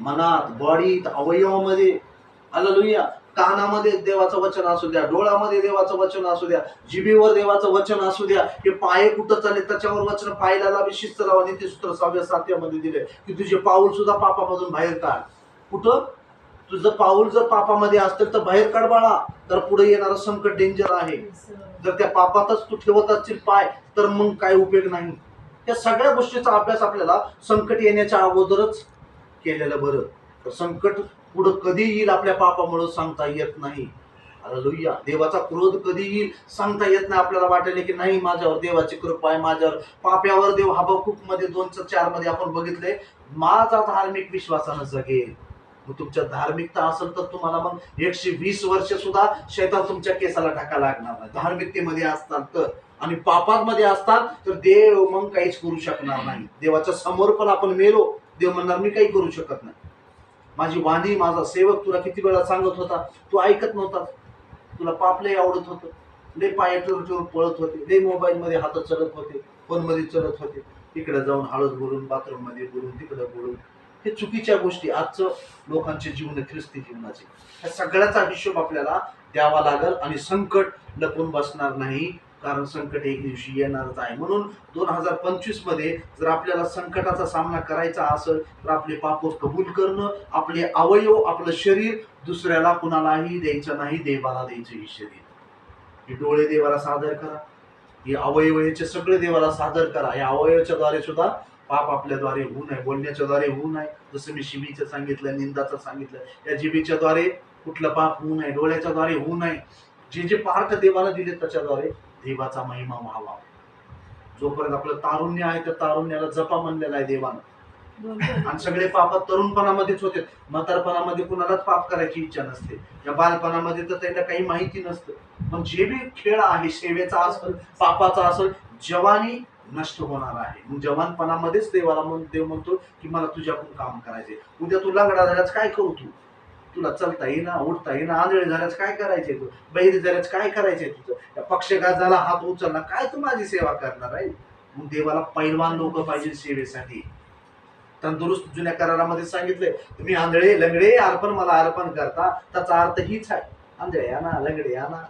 मनात बॉडीत अवयवामध्ये हालेलुया कानामध्ये देवाचं वचन असू द्या डोळ्यामध्ये देवाचं वचन असू द्या जिभेवर देवाचं वचन असू द्या हे पाय कुठं चालले त्याच्यावर वचन पायला शिस्त लावा नीतीसूत्र सहाव्या सातव्यामध्ये दिले की तुझे पाऊल सुद्धा पापामधून बाहेर काढ. कुठं? तुझं पाऊल जर पापामध्ये असतील तर बाहेर काढ बाळा. तर पुढे येणारं संकट डेंजर आहे. जर त्या पापातच तू ठेवत असशील पाय तर मग काय उपयोग नाही. या सगळ्या गोष्टीचा अभ्यास आपल्याला संकट येण्याच्या अगोदरच केलेलं बरं. तर संकट पुढं कधी येईल आपल्या पापामुळं सांगता येत नाही. हालेलुया देवाचा क्रोध कधी येईल सांगता येत नाही आपल्याला वाटेल की नाही माझ्यावर देवाची कृपा आहे माझ्यावर पाप्यावर देव हबकुकमध्ये दोनचं चारमध्ये आपण बघितले माझा धार्मिक विश्वासानं जगेल. मग तुमच्या धार्मिकता असेल तर तुम्हाला मग एकशे वीस वर्ष सुद्धा शेतात तुमच्या केसाला टाका लागणार नाही. धार्मिकतेमध्ये असतात तर आणि पापांमध्ये असतात तर देव मग काहीच करू शकणार नाही. देवाच्या समोर पण आपण मेलो देव म्हणणार मी काही करू शकत नाही. माझी वाणी माझा सेवक तुला किती वेळा सांगत होता तू ऐकत नव्हता. तुला पाप लय आवडत होतं. लय पाय पळत होते. लय मोबाईलमध्ये हात चढत होते फोनमध्ये चढत होते. इकडे जाऊन हळद बोलून बाथरूममध्ये बोलून तिकडे बोलून. हे चुकीच्या गोष्टी. आजचं लोकांचे जीवन ख्रिस्ती जीवनाचे. ह्या सगळ्याचा हिशोब आपल्याला द्यावा लागल आणि संकट लपून बसणार नाही. कारण संकट एक दिवशी येणारच आहे. म्हणून दोन हजार पंचवीसमध्ये जर आपल्याला संकटाचा सामना करायचा असेल तर आपले पाप कबूल करणं आपले अवयव आपलं शरीर दुसऱ्याला कुणालाही द्यायचं नाही देवाला द्यायचं हे शरीर. हे डोळे देवाला सादर करा. हे अवयव याचे सगळे देवाला सादर करा. या अवयवाच्या द्वारे सुद्धा पाप आपल्याद्वारे होऊ नये बोलण्याच्या द्वारे होऊ नये. जसं मी शिबीचं सांगितलं निंदाचं सांगितलं या जिबीच्या द्वारे कुठलं पाप होऊ नये डोळ्याच्या द्वारे होऊ नये. जे जे पार्ट देवाला दिले त्याच्याद्वारे देवाचा महिमा व्हावा. जोपर्यंत आपलं तारुण्य आहे त्या तारुण्याला जपा म्हणलेला आहे देवानं. आणि सगळे पाप तरुणपणामध्येच होते. म्हातारपणामध्ये कुणालाच पाप करायची इच्छा नसते. या बालपणामध्ये तर त्यांना काही माहिती नसतं. पण जे बी खेळ आहे सेवेचा असेल पापाचा असेल जवानी नष्ट होणार आहे. मग जवानपणामध्येच देवाला देव म्हणतो की मला तुझ्याकडून काम करायचे उद्या तू लंगडा झाल्यास काय करू तू? तुला चलता येईना उठता येईना आंधळे झाल्यास काय करायचे तू? बहिरी झाल्यास काय करायचे तुझं? या पक्षघाताला हात उचलला काय तू माझी सेवा करणार आहे? मग देवाला पैलवान लोक पाहिजे सेवेसाठी. तंदुरुस्त जुन्या करारामध्ये सांगितले तुम्ही आंधळे लंगडे अर्पण मला अर्पण करता. त्याचा अर्थ हीच आहे. आंधळे ना लंगडे ना.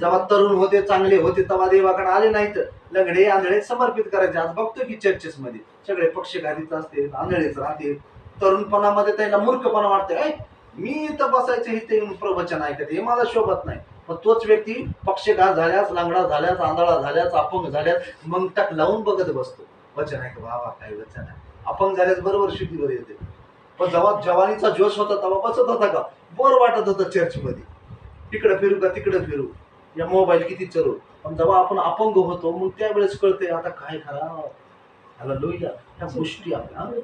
जेव्हा तरुण होते चांगले होते तेव्हा देवाकडे आले नाहीत. लंगडे आंधळे समर्पित करायचे. आज बघतो की चर्चेस मध्ये सगळे पक्ष घालीत असते आंधळेच राहते तरुणपणामध्ये त्यांना मूर्खपणा वाटते "ऐ, मी इथं बसायचं इथे येऊन प्रवचन ऐकत हे मला शोभत नाही. मग तोच व्यक्ती पक्षघात झाल्यास लांगडा झाल्यास आंधळा झाल्यास अपंग झाल्यास मग टक लावून बघत बसतो. वचन आहे का? बाबा काय वचन आहे? अपंग झाल्यास बरोबर शुद्धीवर येते. पण जेव्हा जवानीचा जोश होता तेव्हा बसत होता का? बोर वाटत होतं चर्चमध्ये. तिकडं फिरू का तिकडं फिरू? या मोबाईल किती चलू पण जेव्हा आपण अपंग होतो मग त्यावेळेस कळते आता काय खराब ह्याला लोहिया ह्या गोष्टी आपल्या